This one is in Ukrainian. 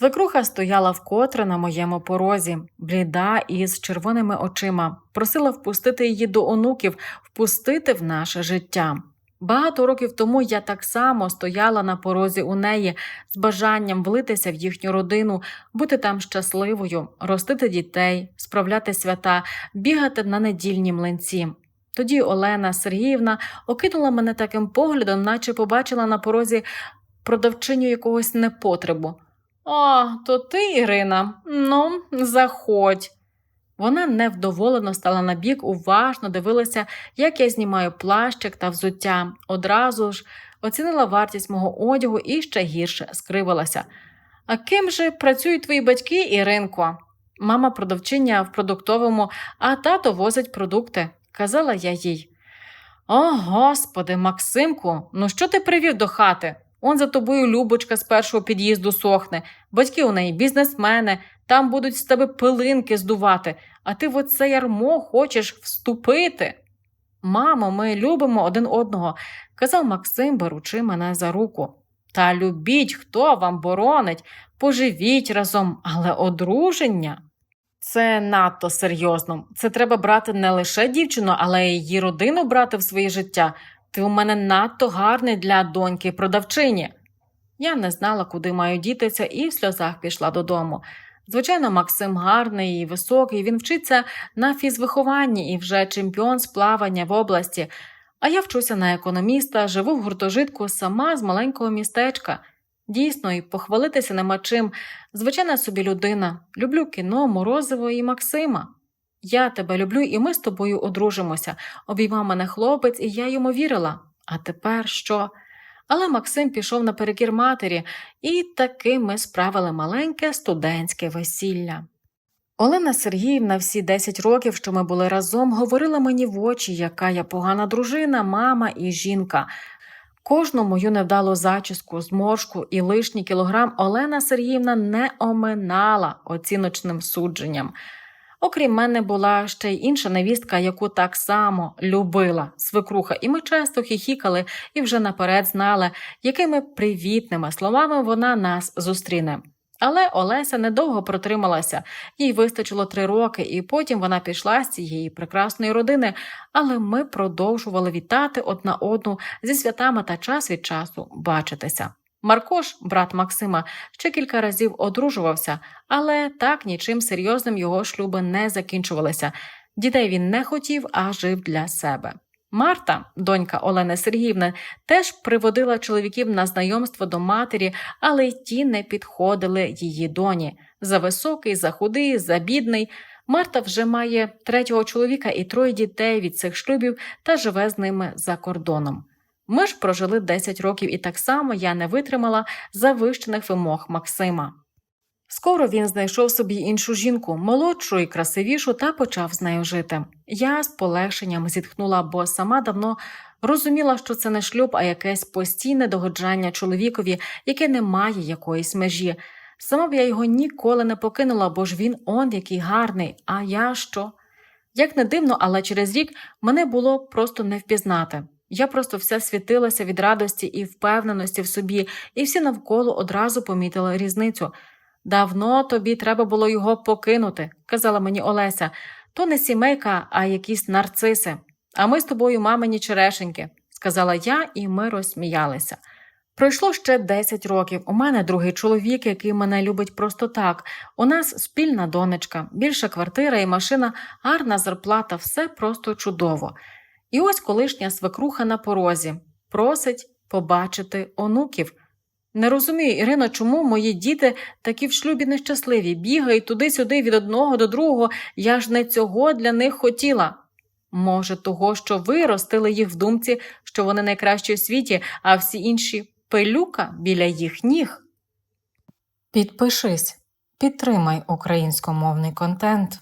Свекруха стояла вкотре на моєму порозі, бліда і з червоними очима, просила впустити її до онуків, впустити в наше життя. Багато років тому я так само стояла на порозі у неї з бажанням влитися в їхню родину, бути там щасливою, ростити дітей, справляти свята, бігати на недільні млинці. Тоді Олена Сергіївна окинула мене таким поглядом, наче побачила на порозі продавчиню якогось непотребу. О, то ти, Ірина, ну, заходь. Вона невдоволено стала на бік, уважно дивилася, як я знімаю плащик та взуття. Одразу ж оцінила вартість мого одягу і ще гірше скривилася. А ким же працюють твої батьки, Іринко? Мама продавчиня в продуктовому, а тато возить продукти, казала я їй. О, господи, Максимку, ну що ти привів до хати? Он за тобою Любочка з першого під'їзду сохне, батьки у неї бізнесмени, там будуть з тебе пилинки здувати, а ти в оце ярмо хочеш вступити. Мамо, ми любимо один одного, казав Максим, беручи мене за руку. Та любіть, хто вам боронить, поживіть разом, але одруження. Це надто серйозно. Це треба брати не лише дівчину, але й її родину брати в своє життя. Ти у мене надто гарний для доньки продавчині. Я не знала, куди маю дітися, і в сльозах пішла додому. Звичайно, Максим гарний і високий, він вчиться на фізвихованні і вже чемпіон з плавання в області. А я вчуся на економіста, живу в гуртожитку сама з маленького містечка. Дійсно, і похвалитися нема чим. Звичайна собі людина. Люблю кіно, морозиво і Максима. Я тебе люблю, і ми з тобою одружимося. Обіймав мене хлопець, і я йому вірила. А тепер що? Але Максим пішов наперекір матері, і таки ми справили маленьке студентське весілля. Олена Сергіївна всі 10 років, що ми були разом, говорила мені в очі, яка я погана дружина, мама і жінка. Кожну мою невдалу зачіску, зморшку і лишній кілограм Олена Сергіївна не оминала оціночним судженням. Окрім мене була ще й інша невістка, яку так само любила свекруха, і ми часто хіхікали і вже наперед знали, якими привітними словами вона нас зустріне. Але Олеся недовго протрималася, їй вистачило три роки, і потім вона пішла з цієї прекрасної родини. Але ми продовжували вітати одна одну зі святами та час від часу бачитися. Маркош, брат Максима, ще кілька разів одружувався, але так нічим серйозним його шлюби не закінчувалися. Дітей він не хотів, а жив для себе. Марта, донька Олени Сергіївни, теж приводила чоловіків на знайомство до матері, але й ті не підходили її доні. За високий, за худий, за бідний. Марта вже має третього чоловіка і троє дітей від цих шлюбів та живе з ними за кордоном. Ми ж прожили 10 років, і так само я не витримала завищених вимог Максима. Скоро він знайшов собі іншу жінку, молодшу і красивішу, та почав з нею жити. Я з полегшенням зітхнула, бо сама давно розуміла, що це не шлюб, а якесь постійне догоджання чоловікові, яке не має якоїсь межі. Сама б я його ніколи не покинула, бо ж він он який гарний, а я що? Як не дивно, але через рік мене було просто не впізнати. Я просто вся світилася від радості і впевненості в собі, і всі навколо одразу помітили різницю. Давно тобі треба було його покинути, казала мені Олеся. То не сімейка, а якісь нарциси. А ми з тобою мамині черешеньки, сказала я, і ми розсміялися. Пройшло ще 10 років. У мене другий чоловік, який мене любить просто так. У нас спільна донечка, більша квартира і машина, гарна зарплата, все просто чудово. І ось колишня свекруха на порозі просить побачити онуків. Не розумію, Ірино, чому мої діти такі в шлюбі нещасливі, бігають туди-сюди від одного до другого, я ж не цього для них хотіла. Може, того, що ви ростили їх в думці, що вони найкращі у світі, а всі інші пилюка біля їх ніг. Підпишись, підтримай українськомовний контент.